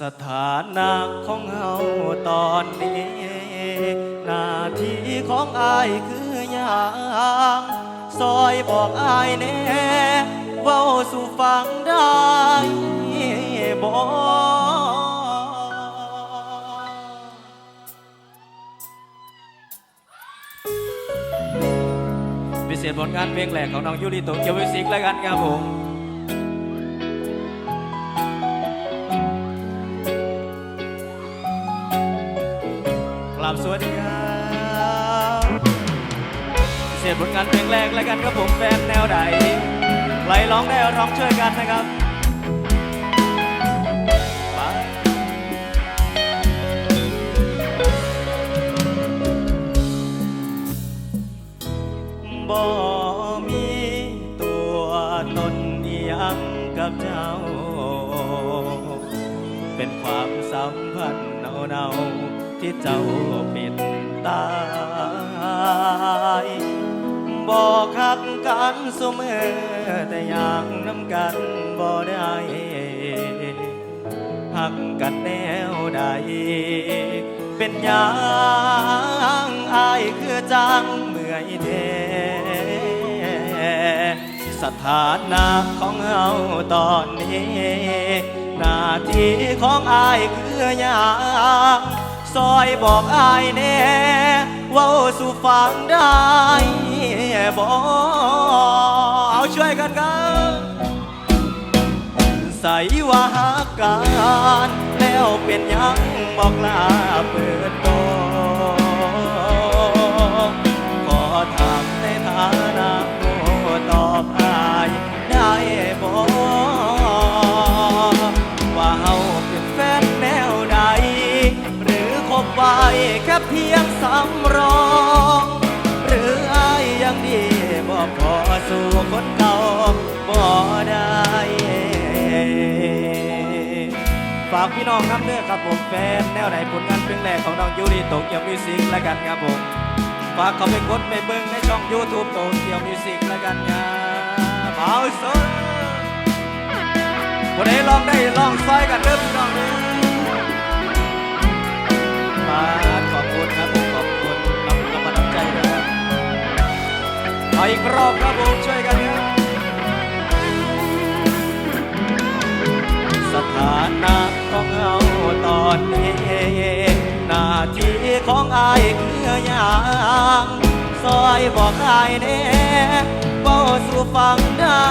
สถานะของเฮาตอนนี้ หน้าที่ของอายคืออย่างซอยบอกอายแน่เว้าสู่ฟังได้บอกพิเศษผลงานเพลงแรกของน้องยูริโตเกียวมิสิกแล้วกันครับผม สวัสดีครับพิเศษผลงานเพลงแรกแล้วกันครับผมแฟนแนวใดใครร้องได้ร้องช่วยกันนะครับบ่มีตัวตนเอียงกับเจ้า เป็นความสัมพันธ์เนาๆ ที่เจ้าปิดตายบอกหักกันเสมอแต่อย่างน้ำกันบ่ได้หักกันแนวใด เป็นอย่างอายคือจังเมื่อยแท้สถานะของเฮาตอนนี้ หน้าที่ของอายคืออย่าง ซอยบอกอายแน่เว่าสู่ฟังได้บอกเอาช่วยกันกันใส่ว่าหักกันแล้วเป็นยังบอกลาเปิดโตขอถามในฐานะโอตอบอายได้บอกว่าเฮาเป็นแฟนแนวใด ไว้แค่เพียงสำรอง หรืออายยังดีบ่พอสู่คนเก่าบ่ได้ ฝากพี่น้องน้ำเนื้อครับผมแฟน แนวไหนผลงานเพลงแรกของน้องยูริโตเกียวมิวสิกแล้วกันครับผม ฝากเขาไปกดไปเบิ้งในช่อง YouTube โตเกียวมิวสิกแล้วกันครับเอาสุดวันนี้ลองได้ลองซอยกันเริ่มพี่น้องเด้อ ขอบคุณครับผมขอบคุณน้ำน้ำมันน้ำใจนะครับเอาอีกรอบครับผมช่วยกันครับสถานะของเราตอนนี้หน้าที่ของอายคืออย่างซอยบอกอายแน่เบาสู่ฟังได้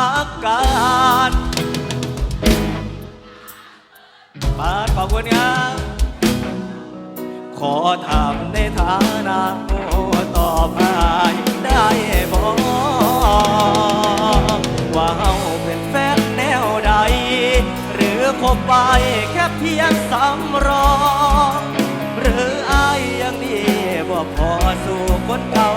ว่าหักกันมาขอบคุณครับขอถามในฐานะโอ้ตอบอายได้บอกว่าเฮาเป็นแฟนแนวใด หรือคบไปแค่เพียงสำรอง หรืออายยังดีบ่พอสู่คนเก่า